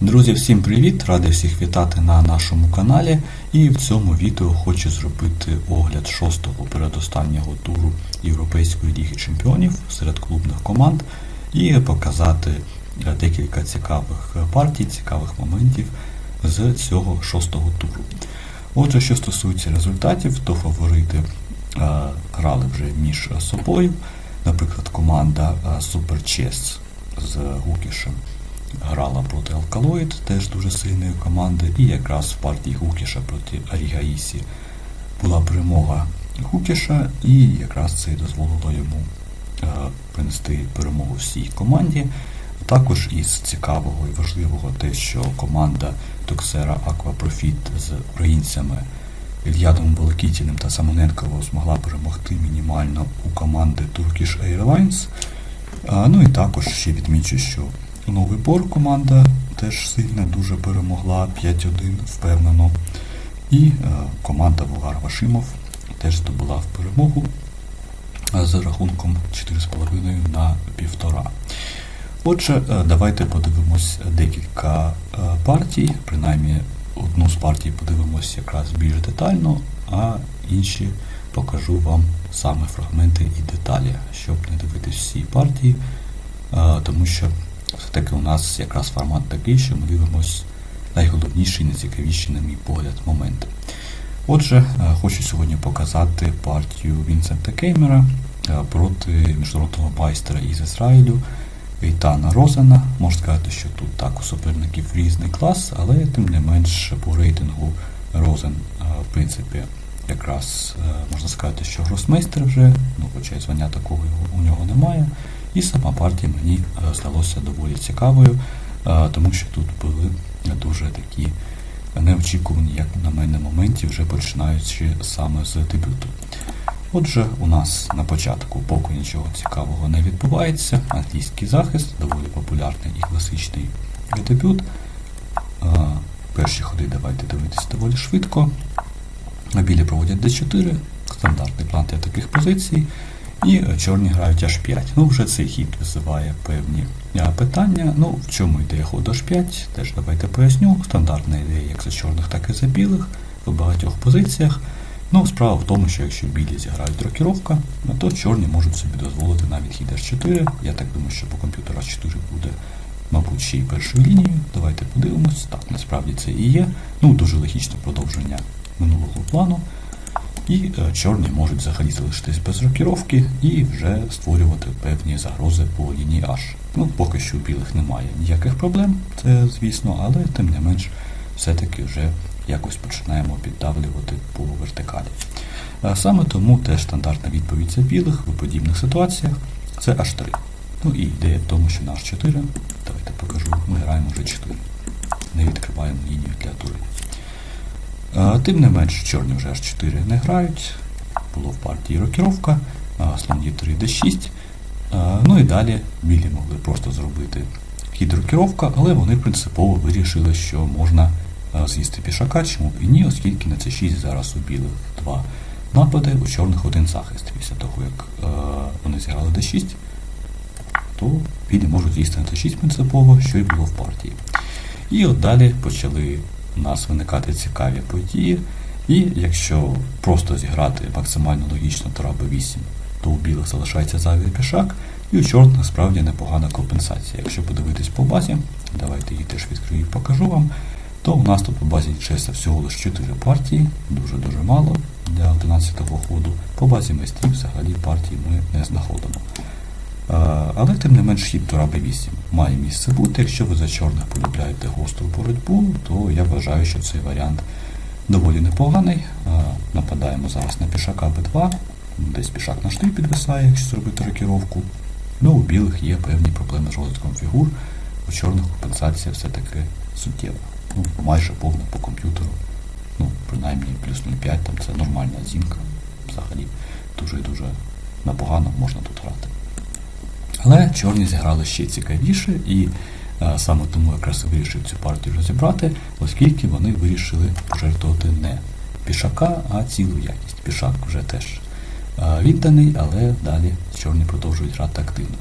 Друзі, всім привіт! Радий всіх вітати на нашому каналі. І в цьому відео хочу зробити огляд шостого передостаннього туру Європейської ліги чемпіонів серед клубних команд і показати декілька цікавих партій, цікавих моментів з цього шостого туру. Отже, що стосується результатів, то фаворити е, грали вже між собою. Наприклад, команда е, Super Chess з Гукішем грала проти Алкалоїд, теж дуже сильної команди, і якраз в партії Гукіша проти Арігаїсі була перемога Гукіша, і якраз це дозволило йому е, принести перемогу всій команді. Також із цікавого і важливого те, що команда Токсера Аквапрофіт з українцями Ільядом Волокітіним та Самоненково змогла перемогти мінімально у команди Turkish Airlines. Ну і також ще відмічу, що Новий Бор команда теж сильно дуже перемогла 5-1 впевнено. І е, команда Вугар Вашимов теж здобула в перемогу е, за рахунком 4,5 на 1,5. Отже, е, давайте подивимось декілька партій, принаймні одну з партій подивимось якраз більш детально, а інші покажу вам саме фрагменти і деталі, щоб не дивитись всі партії, тому що все-таки у нас якраз формат такий, що ми дивимось найголовніші найцікавіші, на мій погляд, моменти. Отже, хочу сьогодні показати партію Вінсента Кеймера проти міжнародного майстра із Ізраїлю Ейтана Розена. Можна сказати, що тут так у суперників різний клас, але тим не менш по рейтингу Розен, в принципі, якраз можна сказати, що гросмейстер вже, ну хоча й звання такого у нього немає. І сама партія мені здалося доволі цікавою, тому що тут були дуже такі неочікувані, як на мене, моменти, вже починаючи саме з дебюту. Отже, у нас на початку поки нічого цікавого не відбувається. Англійський захист, доволі популярний і класичний дебют. Перші ходи давайте дивитися доволі швидко. Білі проводять d4, стандартний план для таких позицій. І чорні грають H5. Ну, вже цей хід визиває певні питання. Ну, в чому ідея ходу H5? Теж давайте поясню. Стандартна ідея як за чорних, так і за білих в багатьох позиціях. Ну, справа в тому, що якщо білі зіграють рокіровка, то чорні можуть собі дозволити навіть хід H4. Я так думаю, що по комп'ютеру H4 буде, мабуть, ще й першою лінією. Давайте подивимось. Так, насправді це і є. Ну, дуже логічне продовження минулого плану. І е, чорні можуть взагалі залишитись без рокіровки і вже створювати певні загрози по лінії H. Ну, поки що у білих немає ніяких проблем, це звісно, але тим не менш все-таки вже якось починаємо піддавлювати по вертикалі. Е, саме тому теж стандартна відповідь за білих в подібних ситуаціях це H3. Ну і ідея в тому, що на H4, давайте покажу, ми граємо вже 4. Не відкриваємо лінію для турів. Тим не менш, чорні вже аж 4 не грають. Було в партії рокіровка, слон Е3 d6. Ну і далі білі могли просто зробити хід рокіровка, але вони принципово вирішили, що можна з'їсти пішака, чому б і ні, оскільки на c6 зараз у білих два напади, у чорних один захист. Після того, як вони зіграли d6, то білі можуть з'їсти на c6 принципово, що й було в партії. І от далі почали у нас виникати цікаві події. І якщо просто зіграти максимально логічно Тора Б8, то у білих залишається зайвий пішак, і у чорних насправді непогана компенсація. Якщо подивитись по базі, давайте її теж відкрию і покажу вам, то у нас тут по базі чеса всього лише 4 партії, дуже-дуже мало для 11-го ходу. По базі майстрів взагалі партії ми не знаходимо. Але тим не менш хід Тура Б8 має місце бути. Якщо ви за чорних полюбляєте гостру боротьбу, то я вважаю, що цей варіант доволі непоганий. Нападаємо зараз на пішака Б2, десь пішак на штиль підвисає, якщо зробити рокіровку. Ну, у білих є певні проблеми з розвитком фігур, у чорних компенсація все-таки суттєва. Ну, майже повна по комп'ютеру. Ну, принаймні плюс 0,5 там це нормальна зінка. Взагалі дуже дуже непогано можна тут грати. Але чорні зіграли ще цікавіше, і а, саме тому якраз вирішив цю партію розібрати, оскільки вони вирішили пожертвувати не пішака, а цілу якість. Пішак вже теж а, відданий, але далі чорні продовжують грати активно.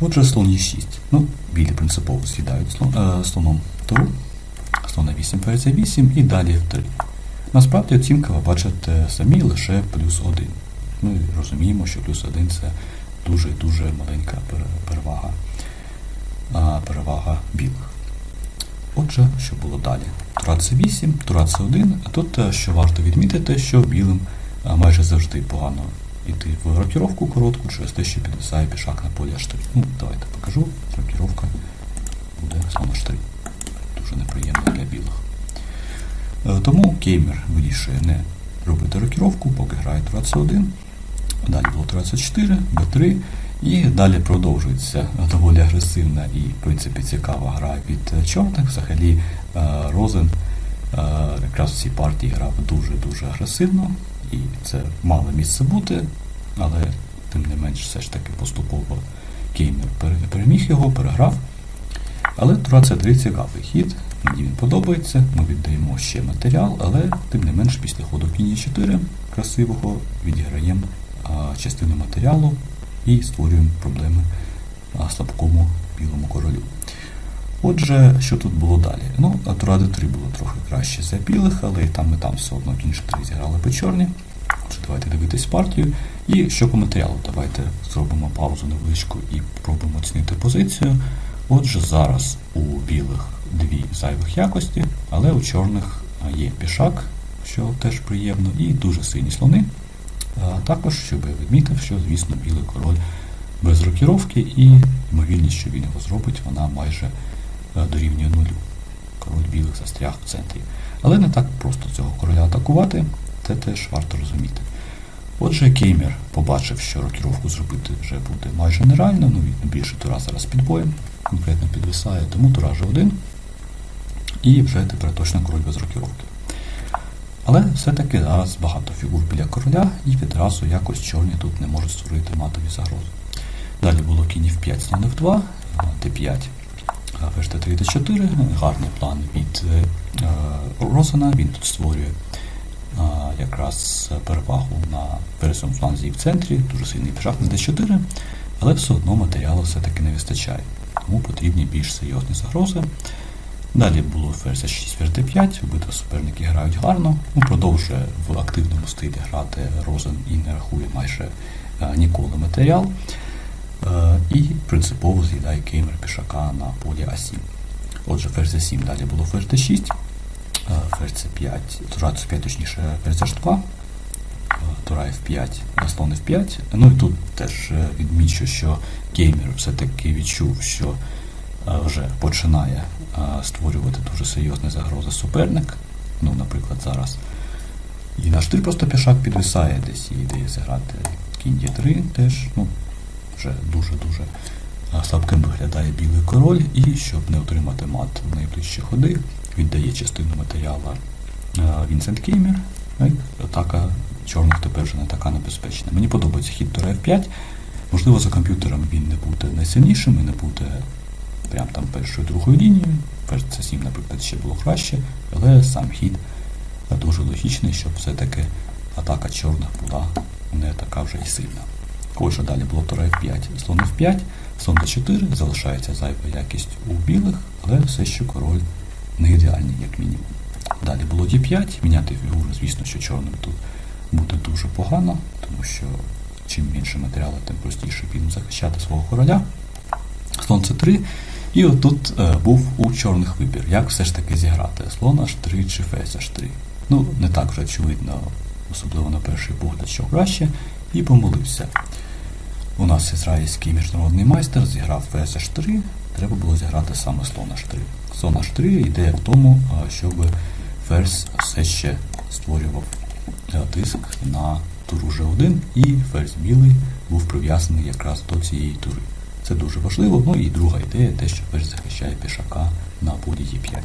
Отже, слон є 6. Ну, білі принципово з'їдають слон, е, слоном туру. Слон на 8, ферзь 8 і далі в 3. Насправді оцінка ви бачите самі лише плюс 1. Ну і розуміємо, що плюс 1 це дуже-дуже маленька перевага, перевага білих. Отже, що було далі? Тура це 8, тура це 1. А тут е, що варто відмітити, що білим е, майже завжди погано йти в рокіровку коротку через те, що підвисає пішак на полі H3. Ну, давайте покажу. Рокіровка буде слон H3. Дуже неприємно для білих. Е, Тому кеймер вирішує не робити рокіровку, поки грає тура це 1. Далі було тура це 4, Б3. І далі продовжується доволі агресивна і, в принципі, цікава гра від чорних. Взагалі, Розен е, якраз в цій партії грав дуже-дуже агресивно, і це мало місце бути, але тим не менш все ж таки поступово Кеймер переміг його, переграв. Але Тура це 3 цікавий хід, мені він подобається, ми віддаємо ще матеріал, але тим не менш після ходу кінь 4 красивого відіграємо частину матеріалу і створюємо проблеми слабкому білому королю. Отже, що тут було далі? Ну, а Тура Д3 було трохи краще за білих, але і там, і там все одно кінь 4 зіграли по чорні. Отже, давайте дивитись партію. І що по матеріалу? Давайте зробимо паузу невеличку і спробуємо оцінити позицію. Отже, зараз у білих дві зайвих якості, але у чорних є пішак, що теж приємно, і дуже сині слони. А також, щоб я відмітив, що, звісно, білий король без рокіровки, і ймовірність, що він його зробить, вона майже е, дорівнює нулю. Король білих застряг в центрі. Але не так просто цього короля атакувати, це теж варто розуміти. Отже, Кеймер побачив, що рокіровку зробити вже буде майже нереально, ну він більше тура зараз під боєм, конкретно підвисає, тому тура G1. І вже тепер точно король без рокіровки. Але все-таки зараз багато фігур біля короля, і відразу якось чорні тут не можуть створити матові загрози. Далі було кінь F5, слон F2, d5, ферзь d3, d4. Гарний план від е, Розена. Він тут створює е, якраз перевагу на пересом фланзі в центрі, дуже сильний пішак на d4, але все одно матеріалу все-таки не вистачає. Тому потрібні більш серйозні загрози. Далі було 6 ферзь d5, обидва суперники грають гарно. Ну, продовжує в активному стилі грати Розен і не рахує майже е, ніколи матеріал. Е, і принципово з'їдає кеймер пішака на полі А7. Отже, ферзь 7 далі було ферзь d6, е, ферзь c5, тура c5, точніше h2, е, тура f5, слон f5. Ну і тут теж е, відмічу, що геймер все-таки відчув, що вже починає е, створювати дуже серйозні загрози суперник. Ну, наприклад, зараз. І наш 3 просто пішак підвисає десь і ідея зіграти кінь d3 теж. Ну, вже дуже-дуже слабким виглядає білий король, і щоб не отримати мат в найближчі ходи, віддає частину матеріалу Вінсент Кеймер. Атака чорних тепер вже не така небезпечна. Мені подобається хід тура F5. Можливо, за комп'ютером він не буде найсильнішим і не буде прям там першою другою лінією. Перш це 7, наприклад, ще було краще, але сам хід дуже логічний, щоб все-таки атака чорних була не така вже і сильна. Отже, далі було тура F5, слон F5, слон D4, залишається зайва якість у білих, але все ще король не ідеальний, як мінімум. Далі було D5, міняти фігуру, звісно, що чорним тут буде дуже погано, тому що чим менше матеріалу, тим простіше білим захищати свого короля. Слон С3. І отут е, був у чорних вибір, як все ж таки зіграти слон H3 чи ферзь H3. Ну, не так вже очевидно, особливо на перший погляд, що краще, і помолився. У нас ізраїльський міжнародний майстер зіграв ферзь H3, треба було зіграти саме слон H3. Слон H3 ідея в тому, щоб ферзь все ще створював е, тиск на туру G1, і ферзь білий був прив'язаний якраз до цієї тури. Це дуже важливо. Ну і друга ідея, те, що ферзь захищає пішака на полі Е5.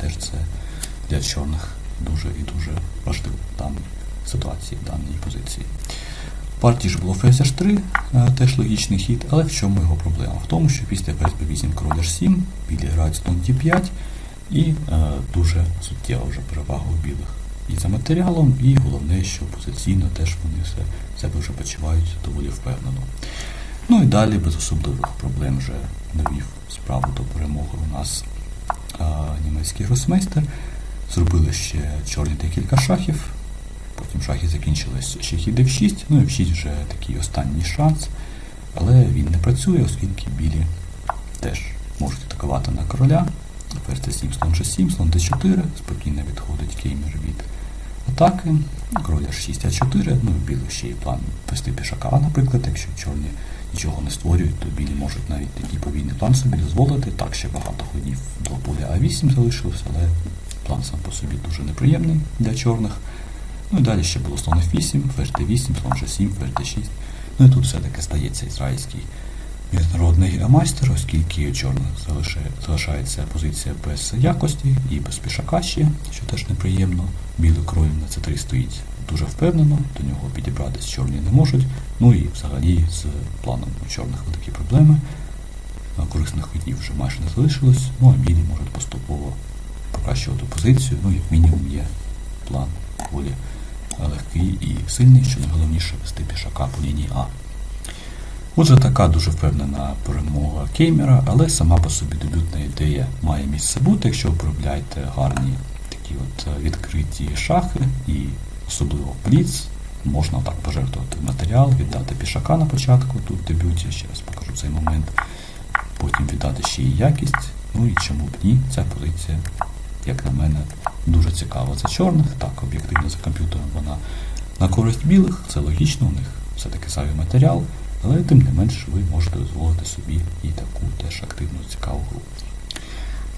Теж це для чорних дуже і дуже важливо в даній ситуації, в даній позиції. В партії ж було ферзь H3, е, теж логічний хід, але в чому його проблема? В тому, що після ферзь b8 король H7, білі грають слон D5 і е, дуже суттєва вже перевага у білих. І за матеріалом, і головне, що позиційно теж вони все себе вже почувають доволі впевнено. Ну і далі без особливих проблем вже довів справу до перемоги у нас а, німецький гросмейстер. Зробили ще чорні декілька шахів. Потім шахи закінчились ще хід F6, ну і F6 вже такий останній шанс. Але він не працює, оскільки білі теж можуть атакувати на короля. Ферзь c7, слон g7, слон d4, спокійно відходить кеймер від атаки. Король h6, a4, ну і білий ще є план вести пішака, наприклад, якщо чорні нічого не створюють, то білі можуть навіть такий повільний план собі дозволити. Так, ще багато ходів до поля А8 залишилося, але план сам по собі дуже неприємний для чорних. Ну і далі ще було слон F8, ферзь D8, слон G7, ферзь D6. Ну і тут все-таки стається ізраїльський міжнародний майстер, оскільки у чорних залишається позиція без якості і без пішака ще, що теж неприємно. Білий король на c3 стоїть дуже впевнено, до нього підібратись чорні не можуть. Ну і взагалі з планом у чорних великі проблеми. Корисних ходів вже майже не залишилось, ну а білі можуть поступово покращувати позицію, ну як мінімум є план доволі легкий і сильний, що найголовніше вести пішака по лінії А. Отже, така дуже впевнена перемога Кеймера, але сама по собі дебютна ідея має місце бути, якщо ви проявляєте гарні такі от е, відкриті шахи і особливо бліц, можна так пожертвувати матеріал, віддати пішака на початку тут дебюті, ще раз покажу цей момент, потім віддати ще і якість. Ну і чому б ні, ця позиція, як на мене, дуже цікава. Це чорних, так, об'єктивно за комп'ютером вона на користь білих, це логічно, у них все-таки зайвий матеріал, але тим не менш ви можете дозволити собі і таку теж активну цікаву гру.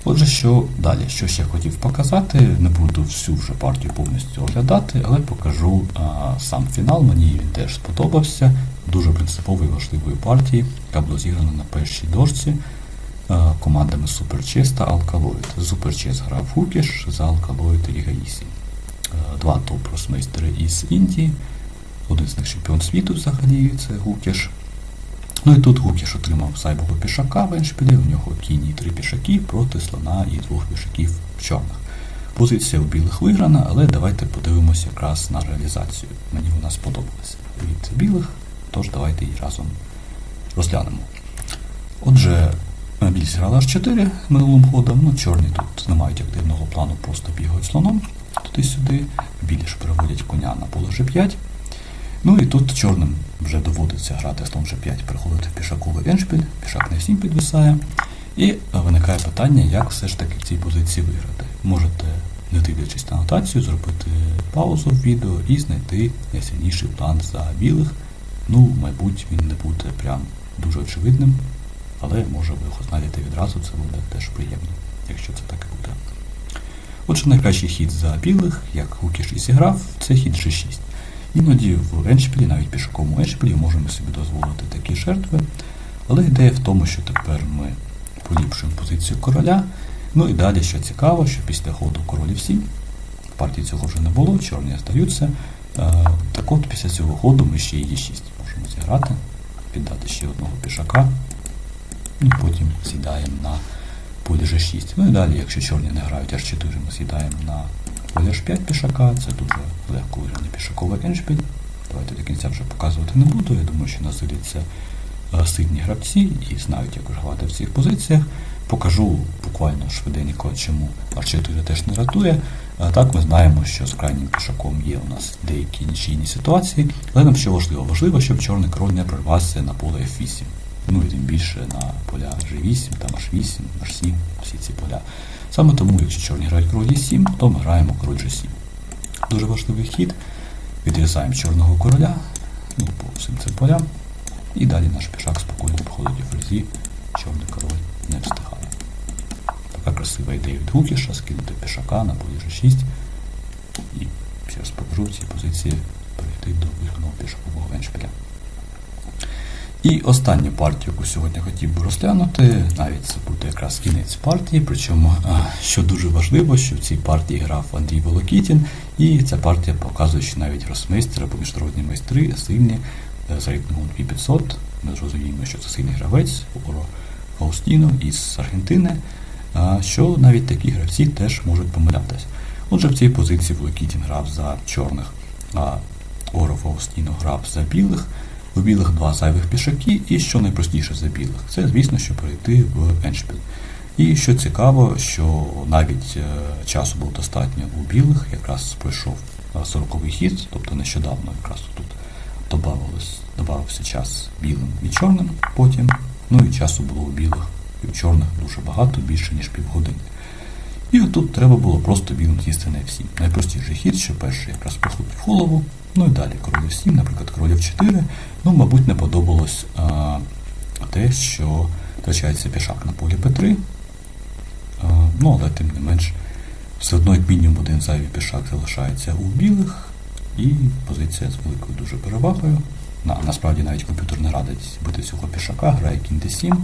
Отже, що далі? Що ще хотів показати, не буду всю вже партію повністю оглядати, але покажу а, сам фінал. Мені він теж сподобався. Дуже принципової важливої партії, яка була зіграна на першій дошці а, командами Суперчес та Алкалоїд. Суперчес грав Хукіш, за Алкалоїд Ріга Ісі. Два топ-росмейстери із Індії. Один з них чемпіон світу взагалі, це Гукіш. Ну і тут Гукіш отримав зайвого пішака в еншпілі, у нього кінь і три пішаки проти слона і двох пішаків в чорних. Позиція у білих виграна, але давайте подивимося якраз на реалізацію. Мені вона сподобалася від білих, тож давайте її разом розглянемо. Отже, біль зіграла H4 минулим ходом, ну чорні тут не мають активного плану, просто бігають слоном туди-сюди. Білі ж переводять коня на поле G5. Ну і тут чорним вже доводиться грати слон G5, переходити в пішаковий еншпіль, пішак на 7 підвисає. І виникає питання, як все ж таки в цій позиції виграти. Можете, не дивлячись на нотацію, зробити паузу в відео і знайти найсильніший план за білих. Ну, мабуть, він не буде прям дуже очевидним, але може ви його знайдете відразу, це буде теж приємно, якщо це так і буде. Отже, найкращий хід за білих, як Гукіш і зіграв, це хід G6. Іноді в еншпілі, навіть пішаковому еншпілі, можемо собі дозволити такі жертви. Але ідея в тому, що тепер ми поліпшуємо позицію короля. Ну і далі, що цікаво, що після ходу королів 7, в партії цього вже не було, чорні здаються. Так от після цього ходу ми ще і Е6 можемо зіграти, піддати ще одного пішака. Ну, Потім сідаємо на полі G6. Ну і далі, якщо чорні не грають H4, ми сідаємо на H5 пішака, це дуже легко виграний пішаковий еншпіль. Давайте до кінця вже показувати не буду. Я думаю, що нас дивляться сильні гравці і знають, як грати в цих позиціях. Покажу буквально швиденько, чому H4 теж не рятує. А так ми знаємо, що з крайнім пішаком є у нас деякі нічийні ситуації, але нам що важливо? Важливо, щоб чорний король не прорвався на поле F8. Ну і тим більше на поля G8, там H8, H7, всі ці поля. Саме тому, якщо чорні грають король E7, то ми граємо король G7. Дуже важливий хід. Відрізаємо чорного короля ну, по всім цим полям. І далі наш пішак спокійно виходить у фрезі, чорний король не встигає. Така красива ідея від Гукіша, скинути пішака на полі G6. І ще раз покажу в цій позиції перейти до виграного пішакового еншпіля. І останню партію, яку сьогодні хотів би розглянути, навіть це буде якраз кінець партії, причому, що дуже важливо, що в цій партії грав Андрій Волокітін, і ця партія показує, що навіть гросмейстери або міжнародні майстри сильні за рейтингом 2500. Ми зрозуміємо, що це сильний гравець, Оро Фаустіно із Аргентини, що навіть такі гравці теж можуть помилятися. Отже, в цій позиції Волокітін грав за чорних, а Оро Фаустіно грав за білих. У білих два зайвих пішаки, і що найпростіше за білих, це, звісно, що перейти в еншпіль. І що цікаво, що навіть е, часу було достатньо у білих, якраз пройшов 40-й хід, тобто нещодавно якраз тут добавився час білим і чорним потім. Ну і часу було у білих і у чорних дуже багато, більше ніж півгодини. І отут треба було просто білим з'їсти на F7. Найпростіший хід, що перший якраз проходить голову, ну і далі король F7, наприклад, король F4. Ну, мабуть, не подобалось а, те, що втрачається пішак на полі P3. А, ну, але тим не менш, все одно як мінімум один зайвий пішак залишається у білих, і позиція з великою дуже перевагою. На, насправді навіть комп'ютер не радить бити цього пішака, грає кінь d7.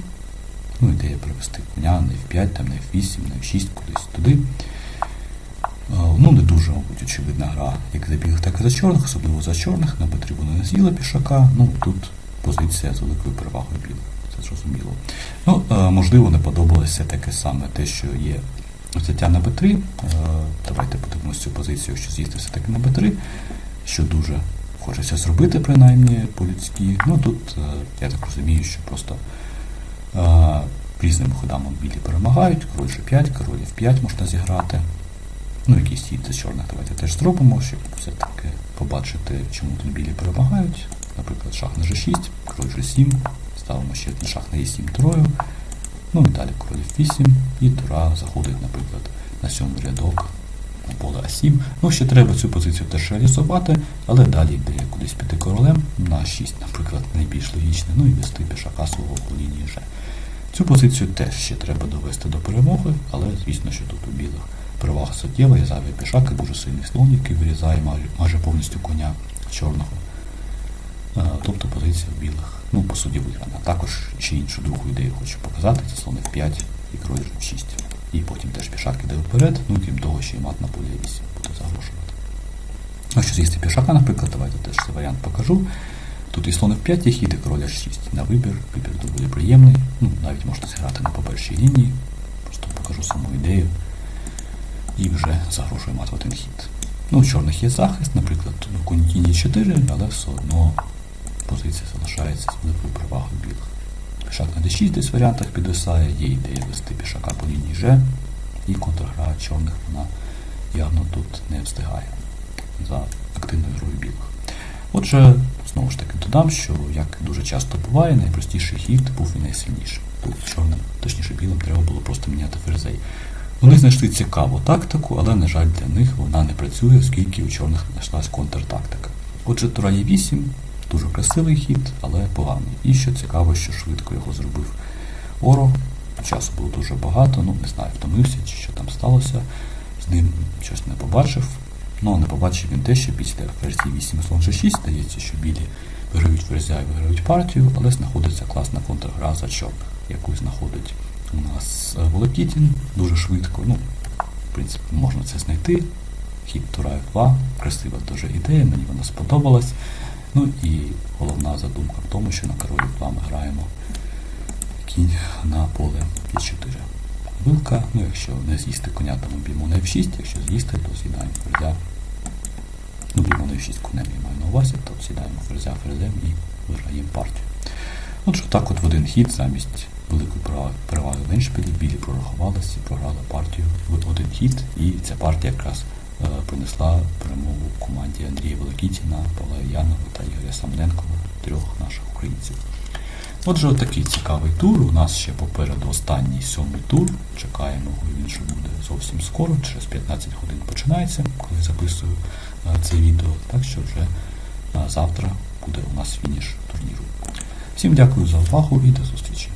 Ну, ідея перевести коня на F5, там на F8, на F6, кудись туди. Е, Ну, не дуже, мабуть, очевидна гра, як за білих, так і за чорних, особливо за чорних. На Б3 вони не з'їли пішака. Ну, тут позиція з великою перевагою білих. Це зрозуміло. Ну, е, можливо, не подобалося таке саме те, що є взяття на Б3. Е, Давайте подивимося цю позицію, що з'їсти все-таки на Б3, що дуже хочеться зробити, принаймні, по-людськи. Ну, тут, я так розумію, що просто різними ходами білі перемагають, король G5, король F5 можна зіграти. Ну, якісь хід з чорних давайте теж зробимо, щоб все-таки побачити, чому тут білі перемагають. Наприклад, шах на G6, король G7, ставимо ще один шах на E7 турою. Ну і далі король F8 і тура заходить, наприклад, на сьомий рядок на поле А7. Ну, ще треба цю позицію теж реалізувати, але далі йде кудись піти королем на 6, наприклад, найбільш логічне, ну і вести пішака свого по лінії G. Цю позицію теж ще треба довести до перемоги, але звісно, що тут у білих перевага суттєва, є зайвий пішак і дуже сильний слон, який вирізає майже, повністю коня чорного. Е, Тобто позиція в білих, ну, по суті, виграна. Також ще іншу другу ідею хочу показати, це слон F5 і король G6. І потім теж пішак іде вперед, ну крім того, ще й мат на полі 8 буде загрошувати. А що з'їсти пішака, наприклад, давайте теж цей варіант покажу. Тут і слон F5 є хід, і король H6 на вибір. Вибір доволі приємний. Ну, навіть можна зіграти не по першій лінії. Просто покажу саму ідею. І вже загрожує мат в один хід. Ну, у чорних є захист, наприклад, конь кінь 4, але все одно позиція залишається з великою перевагою білих. Пішак на d6 десь в варіантах підвисає, є ідея вести пішака по лінії G, і контргра чорних вона явно тут не встигає за активною грою білих. Отже, знову ж таки додам, що як дуже часто буває, найпростіший хід був і найсильніший. Тут чорним, точніше білим, треба було просто міняти ферзей. Вони знайшли цікаву тактику, але, на жаль, для них вона не працює, оскільки у чорних знайшлась контртактика. Отже, Тура є 8 дуже красивий хід, але поганий. І що цікаво, що швидко його зробив Оро. Часу було дуже багато, ну не знаю, втомився чи що там сталося. З ним щось не побачив. Ну, не побачив він те, що після версії 8 слон G6 здається, що білі виграють ферзя і виграють партію, але знаходиться класна контргра за чорних, яку знаходить у нас Волокітін дуже швидко. Ну, в принципі, можна це знайти. Хід Тура F2, красива дуже ідея, мені вона сподобалась. Ну і головна задумка в тому, що на королі 2 ми граємо кінь на поле Е4. Вилка, ну якщо не з'їсти коня, то ми б'ємо на F6, якщо з'їсти, то з'їдаємо ферзя. Ну, б'ємо на F6 конем, я маю на увазі, то з'їдаємо ферзя ферзем і виграємо партію. Отже, так от в один хід замість великої переваги в еншпілі білі прорахувалися програли партію в один хід, і ця партія якраз е, принесла перемогу команді Андрія Великітіна, Павла Янова та Ігоря Самненкова, трьох наших українців. Отже, такий цікавий тур. У нас ще попереду останній сьомий тур. Чекаємо, він вже буде зовсім скоро, через 15 годин починається, коли записую е, це відео. Так що вже е, завтра буде у нас фініш турніру. Всім дякую за увагу і до зустрічі.